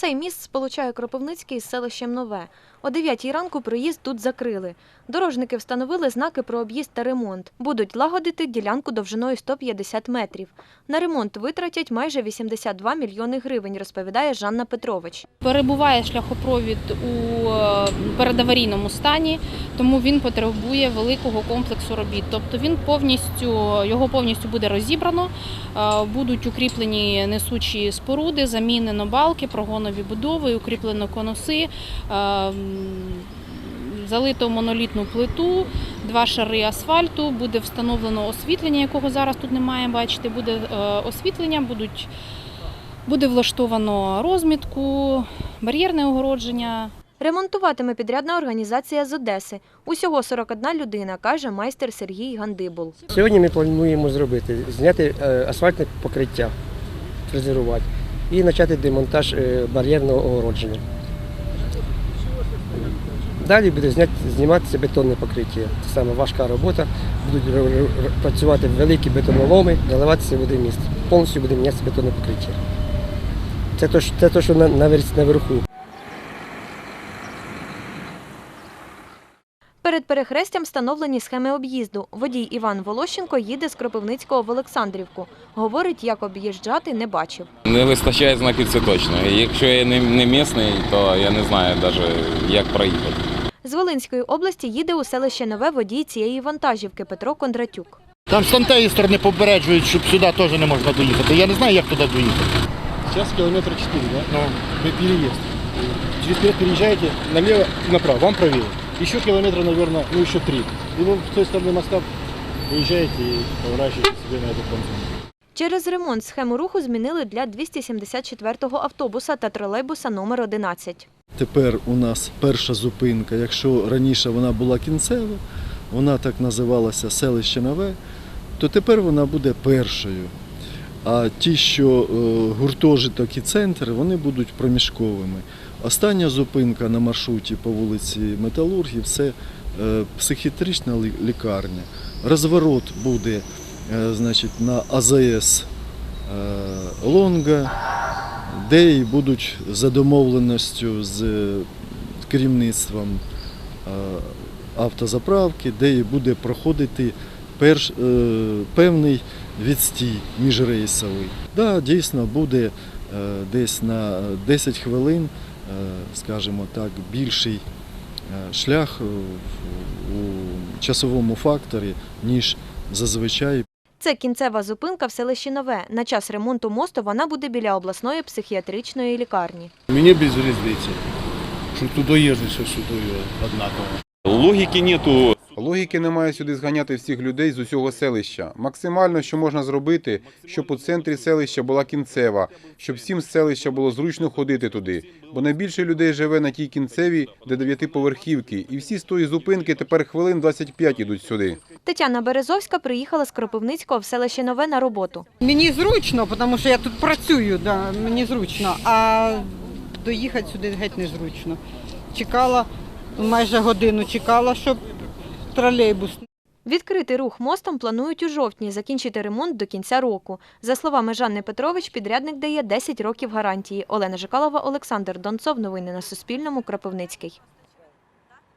Цей міст сполучає Кропивницький із селищем Нове. О 9 ранку проїзд тут закрили. Дорожники встановили знаки про об'їзд та ремонт. Будуть лагодити ділянку довжиною 150 метрів. На ремонт витратять майже 82 мільйони гривень, розповідає Жанна Петрович. Перебуває шляхопровід у е, передаварійному стані, тому він потребує великого комплексу робіт. Тобто він повністю його повністю буде розібрано, е, будуть укріплені несучі споруди, замінено балки, прогонові будови, укріплено конуси. е, Залито монолітну плиту, два шари асфальту, буде встановлено освітлення, якого зараз тут немає. Бачите, буде е, освітлення, будуть Буде влаштовано розмітку, бар'єрне огородження. Ремонтуватиме підрядна організація з Одеси. Усього 41 людина, каже майстер Сергій Гандибул. Сьогодні ми плануємо зробити, зняти е, асфальтне покриття, фрезерувати і почати демонтаж е, бар'єрного огородження. Далі буде зніматися бетонне покриття. Це саме важка робота. Будуть працювати великі бетоноломи, наливатися в міст. Повністю буде мінятися бетонне покриття. Це те, що- наверху. Перед перехрестям встановлені схеми об'їзду. Водій Іван Волощенко їде з Кропивницького в Олександрівку. Говорить, як об'їжджати не бачив. Не вистачає знаків, це точно. Якщо я не, місний, то я не знаю навіть, як проїхати. З Волинської області їде у селище Нове водій цієї вантажівки Петро Кондратюк. Там з тієї сторони попереджують, щоб сюди теж не можна доїхати. Я не знаю, як туди доїхати. Сейчас километра 4, да? Ну, Вы переезд. Через переезд переезжаете налево и направо, вам правее. Еще километра, наверное, ну еще три. И вы с той стороны моста выезжаете и поворачиваете себе на этот концерт. Через ремонт схему руху змінили для 274-го автобуса та тролейбуса номер 11. Тепер у нас перша зупинка. Якщо раніше вона була кінцева, вона так називалася селище Нове, то тепер вона буде першою. А ті, що е, гуртожиток і центр, вони будуть проміжковими. Остання зупинка на маршруті по вулиці Металургів це е, психіатрична лікарня. Розворот буде е, значить, на АЗС Лонга, де і будуть за домовленістю з керівництвом автозаправки, де і буде проходити перш, е, певний відстій міжрейсовий. Да, дійсно буде е, десь на 10 хвилин, е, скажімо так, більший шлях у часовому факторі, ніж зазвичай Це кінцева зупинка в селищі Нове. На час ремонту мосту вона буде біля обласної психіатричної лікарні. Мені без різниці, що туди що сюди однаково. Логіки нету. Логіки немає сюди зганяти всіх людей з усього селища. Максимально, що можна зробити, щоб у центрі селища була кінцева, щоб всім з селища було зручно ходити туди. Бо найбільше людей живе на тій кінцевій, де дев'ятиповерхівки, і всі з тої зупинки тепер хвилин 25 ідуть сюди. Тетяна Березовська приїхала з Кропивницького в селище Нове на роботу. Мені зручно, тому що я тут працюю, да, мені зручно, а доїхати сюди геть незручно. Чекала, майже годину чекала, щоб тролейбус Відкрити рух мостом планують у жовтні, закінчити ремонт до кінця року. За словами Жанни Петрович, підрядник дає 10 років гарантії. Олена Жикалова, Олександр Донцов. Новини на Суспільному. Кропивницький.